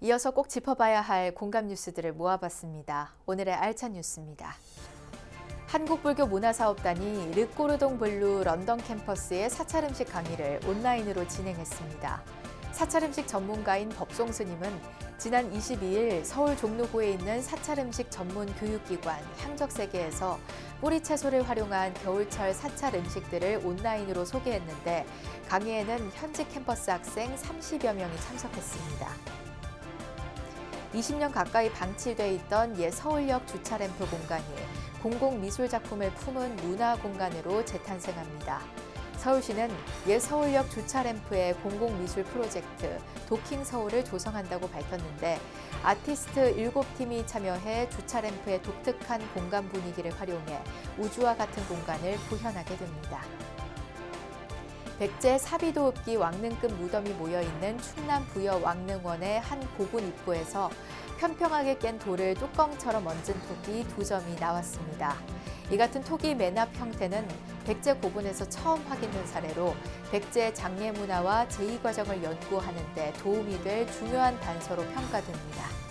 이어서 꼭 짚어봐야 할 공감 뉴스들을 모아봤습니다. 오늘의 알찬 뉴스입니다. 한국불교 문화사업단이 르꼬르동 블루 런던 캠퍼스의 사찰 음식 강의를 온라인으로 진행했습니다. 사찰 음식 전문가인 법송 스님은 지난 22일 서울 종로구에 있는 사찰 음식 전문 교육기관 향적세계에서 뿌리 채소를 활용한 겨울철 사찰 음식들을 온라인으로 소개했는데 강의에는 현직 캠퍼스 학생 30여 명이 참석했습니다. 20년 가까이 방치돼 있던 옛 서울역 주차램프 공간이 공공미술 작품을 품은 문화 공간으로 재탄생합니다. 서울시는 옛 서울역 주차램프의 공공미술 프로젝트 도킹 서울을 조성한다고 밝혔는데 아티스트 7팀이 참여해 주차램프의 독특한 공간 분위기를 활용해 우주와 같은 공간을 구현하게 됩니다. 백제 사비도읍기 왕릉급 무덤이 모여있는 충남 부여 왕릉원의 한 고분 입구에서 평평하게 깬 돌을 뚜껑처럼 얹은 톡이 두 점이 나왔습니다. 이 같은 톡이 매납 형태는 백제 고분에서 처음 확인된 사례로 백제 장례 문화와 제2과정을 연구하는 데 도움이 될 중요한 단서로 평가됩니다.